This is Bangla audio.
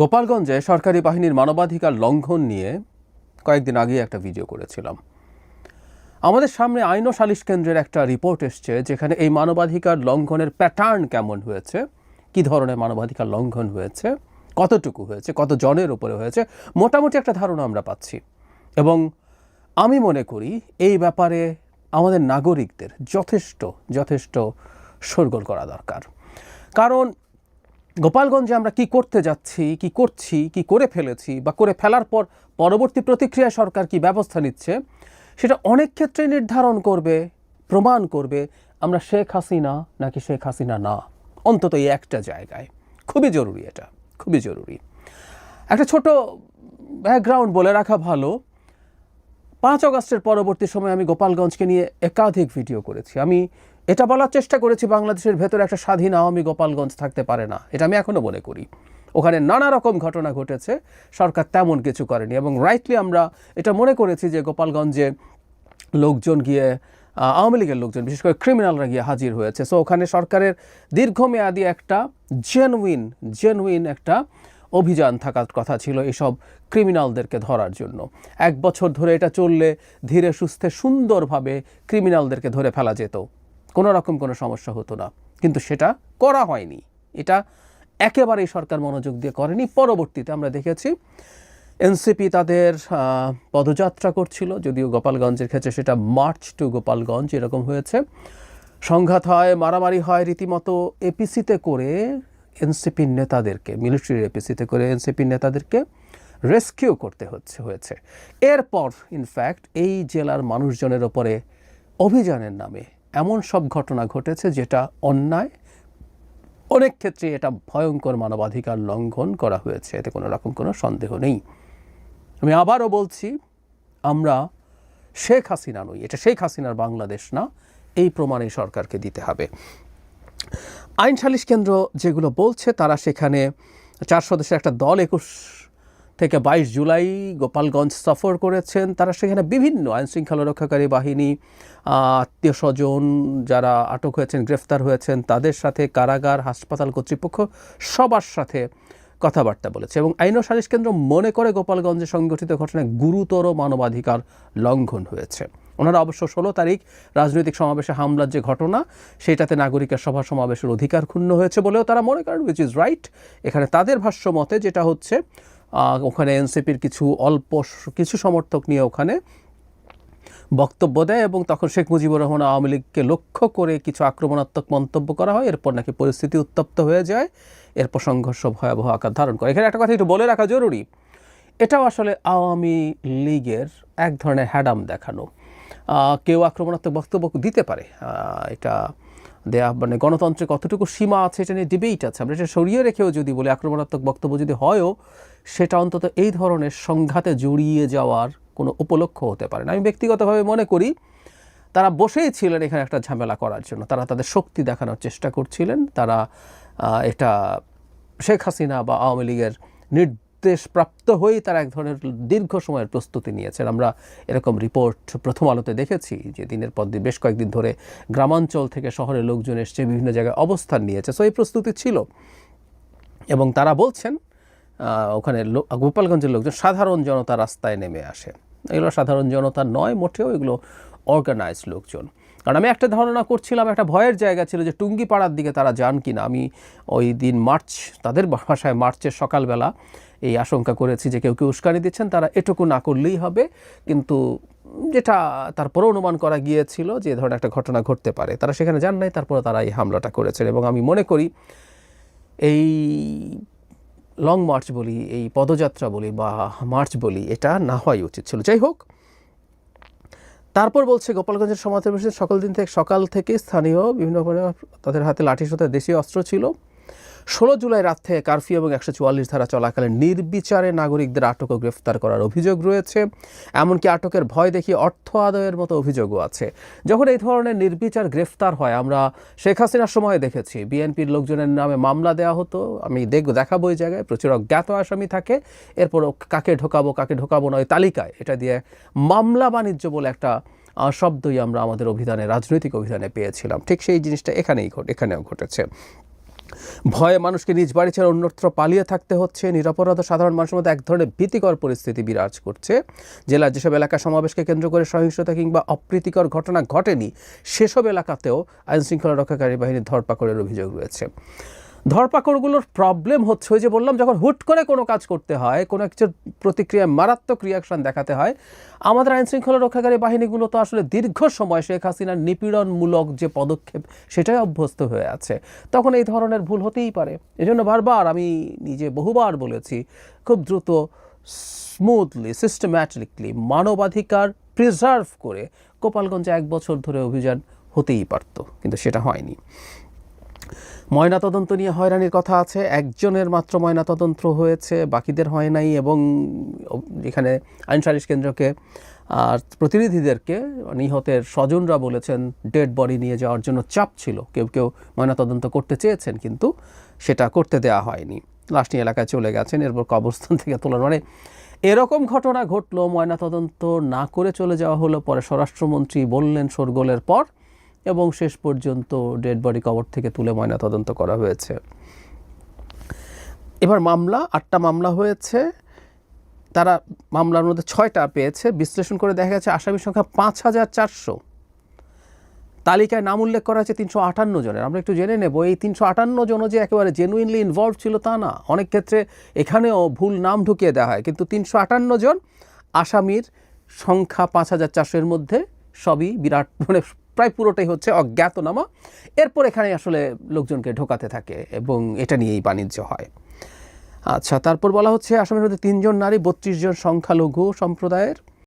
গোপালগঞ্জে সরকারি বাহিনীর মানবাধিকার লঙ্ঘন নিয়ে কয়েকদিন আগে একটা ভিডিও করেছিলাম। আমাদের সামনে আইন ও সালিশ কেন্দ্রের একটা রিপোর্ট এসছে যেখানে এই মানবাধিকার লঙ্ঘনের প্যাটার্ন কেমন হয়েছে, কি ধরনের মানবাধিকার লঙ্ঘন হয়েছে, কতটুকু হয়েছে কত জনের উপরে হয়েছে, মোটামুটি একটা ধারণা আমরা পাচ্ছি। এবং আমি মনে করি এই ব্যাপারে আমাদের নাগরিকদের যথেষ্ট যথেষ্ট সরগোল করা দরকার। কারণ গোপালগঞ্জে আমরা কি করতে যাচ্ছি, কি করছি, কি করে ফেলেছি বা করে ফেলার পর পরবর্তী প্রতিক্রিয়া সরকার কি ব্যবস্থা নিচ্ছে, সেটা অনেক ক্ষেত্রে নির্ধারণ করবে, প্রমাণ করবে, আমরা শেখ হাসিনা নাকি শেখ হাসিনা না? অন্তত এই একটা জায়গায়। খুবই জরুরি এটা, খুবই জরুরি। একটা ছোট ব্যাকগ্রাউন্ড বলে রাখা ভালো, পাঁচ অগস্টের পরবর্তী সময় আমি গোপালগঞ্জকে নিয়ে একাধিক ভিডিও করেছি। আমি এটা বলার চেষ্টা করেছি, বাংলাদেশের ভেতরে একটা স্বাধীন আওয়ামী গোপালগঞ্জ থাকতে পারে না। এটা আমি এখনও মনে করি। ওখানে নানা রকম ঘটনা ঘটেছে, সরকার তেমন কিছু করেনি এবং রাইটলি আমরা এটা মনে করেছি যে গোপালগঞ্জে লোকজন গিয়ে আওয়ামী লীগের লোকজন, বিশেষ করে ক্রিমিনালরা গিয়ে হাজির হয়েছে। সো ওখানে সরকারের দীর্ঘমেয়াদী একটা জেনুইন জেনুইন একটা অভিযান থাকার কথা ছিল এসব ক্রিমিনালদেরকে ধরার জন্য। এক বছর ধরে এটা চললে ধীরে সুস্থে সুন্দরভাবে ক্রিমিনালদেরকে ধরে ফেলা যেত। কোনো রকম কোনো সমস্যা হতো না। কিন্তু সেটা করা হয়নি। এটা একেবারেই সরকার মনোযোগ দিয়ে করেনি। পরবর্তীতে আমরা দেখেছি এনসিপি তাদের পদযাত্রা করছিল। যদিও গোপালগঞ্জের ক্ষেত্রে সেটা মার্চ টু গোপালগঞ্জ এরকম হয়েছে। সংঘাত হয়, মারামারি হয় রীতিমতো এপিসিতে করে এনসিপির নেতাদেরকে, মিলিটারির এপিসিতে করে এনসিপির নেতাদেরকে রেস্কিউ করতে হচ্ছে, হয়েছে। এরপর ইনফ্যাক্ট এই জেলার মানুষজনের ওপরে অভিযানের নামে এমন সব ঘটনা ঘটেছে যেটা অন্যায়। অনেক ক্ষেত্রে এটা ভয়ঙ্কর মানবাধিকার লঙ্ঘন করা হয়েছে, এতে কোনো রকম কোনো সন্দেহ নেই। আমি আবারও বলছি, আমরা শেখ হাসিনা নই, এটা শেখ হাসিনার বাংলাদেশ না, এই প্রমাণে সরকারকে দিতে হবে। আইন সালিশ কেন্দ্র যেগুলো বলছে, তারা সেখানে চার সদস্যের একটা দল একুশ থেকে বাইশ জুলাই গোপালগঞ্জ সফর করেছেন। তারা সেখানে বিভিন্ন আইন শৃঙ্খলা রক্ষাকারী বাহিনী, আত্মীয় স্বজন যারা আটক হয়েছেন, গ্রেফতার হয়েছেন, তাদের সাথে কারাগার, হাসপাতাল কর্তৃপক্ষ সবার সাথে কথাবার্তা বলেছে এবং আইন ও সালিশ কেন্দ্র মনে করে গোপালগঞ্জে সংগঠিত ঘটনায় গুরুতর মানবাধিকার লঙ্ঘন হয়েছে। ওনারা অবশ্য ষোলো তারিখ রাজনৈতিক সমাবেশে হামলার যে ঘটনা, সেটাতে নাগরিকের সভা সমাবেশের অধিকার ক্ষুণ্ণ হয়েছে বলেও তারা মনে করেন উইচ ইজ রাইট এখানে তাদের ভাষ্য মতে যেটা হচ্ছে ওখানে এনসিপির কিছু অল্প কিছু সমর্থক নিয়ে ওখানে বক্তব্য দেয় এবং তখন শেখ মুজিবুর রহমান আওয়ামী লীগকে লক্ষ্য করে কিছু আক্রমণাত্মক মন্তব্য করা হয়। এরপর নাকি পরিস্থিতি উত্তপ্ত হয়ে যায়। এরপর সংঘর্ষ ভয়াবহ আকার ধারণ করে। এখানে একটা কথা একটু বলে রাখা জরুরি। এটাও আসলে আওয়ামী লীগের এক ধরনের হ্যাডাম দেখানো। কেউ আক্রমণাত্মক বক্তব্য দিতে পারে। এটা দেয়া মানে গণতন্ত্রে কতটুকু সীমা আছে এটা নিয়ে ডিবেট আছে। আমরা এটা সরিয়ে রেখেও যদি বলি, আক্রমণাত্মক বক্তব্য যদি হয়ও, সেটা অন্তত এই ধরনের সংঘাতে জড়িয়ে যাওয়ার কোনো উপলক্ষ হতে পারে না। আমি ব্যক্তিগতভাবে মনে করি, তারা বসেই ছিলেন এখানে একটা ঝামেলা করার জন্য। তারা তাদের শক্তি দেখানোর চেষ্টা করছিলেন। তারা এটা শেখ হাসিনা বা আওয়ামী লীগের নির্দেশ প্রাপ্ত হয়েই তারা এক ধরনের দীর্ঘ সময়ের প্রস্তুতি নিয়েছেন। আমরা এরকম রিপোর্ট প্রথম আলোতে দেখেছি যে দিনের পর দিন বেশ কয়েকদিন ধরে গ্রামাঞ্চল থেকে শহরের লোকজন এসছে বিভিন্ন জায়গায় অবস্থান নিয়েছে। সো এই প্রস্তুতি ছিল। এবং তারা বলছেন ওখানে গোপালগঞ্জের লোকজন সাধারণ জনতা রাস্তায় নেমে আসে এগুলো সাধারণ জনতা নয়, মোটেও এগুলো অর্গানাইজড লোকজন। কারণ আমি একটা ধারণা করছিলাম, একটা ভয়ের জায়গা ছিল যে টুঙ্গি পাড়ার দিকে তারা যান কি না আমি ওই দিন মার্চ, তাদের ভাষায় মার্চের সকালবেলা এই আশঙ্কা করেছি যে কেউ কেউ উস্কানি দিচ্ছেন, তারা এটুকু না করলেই হবে। কিন্তু যেটা তারপরে অনুমান করা গিয়েছিল যে ধরনের একটা ঘটনা ঘটতে পারে। তারা সেখানে যান নাই, তারপরে তারা এই হামলাটা করেছেন এবং আমি মনে করি এই লং মার্চ বলি, এই পদযাত্রা বলি বা মার্চ বলি, এটা না হওয়াই উচিত ছিল। যাই হোক তারপর বলছে, গোপালগঞ্জের সমাজ সকল দিন থেকে, সকাল থেকে স্থানীয় বিভিন্ন তাদের হাতে লাঠি সোতা দেশীয় অস্ত্র ছিল। ষোলো জুলাই রাত থেকে কারফিউ এবং একশো চুয়াল্লিশ ধারা চলাকালে নির্বিচারে নাগরিকদের আটক ও গ্রেফতার করার অভিযোগ রয়েছে। এমনকি আটকের ভয় দেখিয়ে অর্থ আদায়ের মতো অভিযোগও আছে। যখন এই ধরনের নির্বিচার গ্রেফতার হয়, আমরা শেখ হাসিনার সময় দেখেছি। বিএনপির লোকজনের নামে মামলা দেওয়া হতো। আমি দেখব, দেখাবো ওই জায়গায়। প্রচুর অজ্ঞাত আসামি থাকে। এরপর কাকে ঢোকাবো কাকে ঢোকাবো না ওই তালিকায়। এটা দিয়ে মামলা বাণিজ্য বলে একটা শব্দই আমরা আমাদের অভিধানে, রাজনৈতিক অভিধানে পেয়েছিলাম। ঠিক সেই জিনিসটা এখানেই এখানেও ঘটেছে। ভয়ে মানুষকে নিজ বাড়ি ছেড়ে অন্যত্র পালিয়ে থাকতে হচ্ছে। নিরাপরাধ সাধারণ মানুষের মধ্যে এক ধরনের ভীতিকর পরিস্থিতি বিরাজ করছে। জেলার যেসব এলাকা সমাবেশকে কেন্দ্র করে সহিংসতা কিংবা অপ্রীতিকর ঘটনা ঘটেনি, সেসব এলাকাতেও আইনশৃঙ্খলা রক্ষাকারী বাহিনীর ধরপাকড়ের অভিযোগ রয়েছে। ধরপাকড়গুলোর প্রবলেম হচ্ছে ওই যে বললাম, যখন হুট করে কোনো কাজ করতে হয়, কোনো কিছুর প্রতিক্রিয়া, মারাত্মক রিয়াকশন দেখাতে হয়, আমাদের আইন শৃঙ্খলা রক্ষাকারী বাহিনীগুলো তো আসলে দীর্ঘ সময় শেখ হাসিনার নিপীড়নমূলক যে পদক্ষেপ, সেটাই অভ্যস্ত হয়ে আছে। তখন এই ধরনের ভুল হতেই পারে। এজন্য বারবার আমি নিজে বহুবার বলেছি, খুব দ্রুত স্মুথলি সিস্টেম্যাটিকলি মানবাধিকার প্রিজার্ভ করে গোপালগঞ্জে এক বছর ধরে অভিযান হতেই পারত, কিন্তু সেটা হয়নি। ময়নাতদন্ত নিয়ে হয়রানির কথা আছে। একজনের মাত্র ময়নাতদন্ত হয়েছে, বাকিদের হয় নাই এবং এখানে আইন সালিশ কেন্দ্রকে আর প্রতিনিধিদেরকে নিহতের স্বজনরা বলেছেন ডেড বডি নিয়ে যাওয়ার জন্য চাপ ছিল। কেউ কেউ ময়নাতদন্ত করতে চেয়েছেন কিন্তু সেটা করতে দেওয়া হয়নি। নিয়ে এলাকায় চলে গেছেন, এরপর কবরস্থান থেকে তোলার মানে এরকম ঘটনা ঘটলো। ময়নাতদন্ত না করে চলে যাওয়া হলো। পরে স্বরাষ্ট্রমন্ত্রী বললেন, শোরগোলের পর এবং শেষ পর্যন্ত ডেড বডি কবর থেকে তুলে ময়নাতদন্ত করা হয়েছে। এবার মামলা, আটটা মামলা হয়েছে। তারা মামলার মধ্যে ছয়টা পেয়েছে। বিশ্লেষণ করে দেখা গেছে আসামির সংখ্যা পাঁচ হাজার চারশো। তালিকায় নাম উল্লেখ করা হয়েছে তিনশো আটান্ন জনের। আমরা একটু জেনে নেব, এই তিনশো আটান্ন জনও যে একেবারে জেনুইনলি ইনভলভ ছিল তা না। অনেক ক্ষেত্রে এখানেও ভুল নাম ঢুকিয়ে দেওয়া হয়। কিন্তু তিনশো আটান্ন জন আসামির সংখ্যা পাঁচ হাজার চারশোর মধ্যে সবই বিরাট মানে প্রায় পুরোটাই হচ্ছে অজ্ঞাতনামা। এরপর এখানে আসলে লোকজনকে ঢোকাতে থাকে এবং এটা নিয়েই বাণিজ্য হয়। আচ্ছা তারপর বলা হচ্ছে আসামের মধ্যে তিনজন নারী, বত্রিশ জন সংখ্যালঘু সম্প্রদায়ের।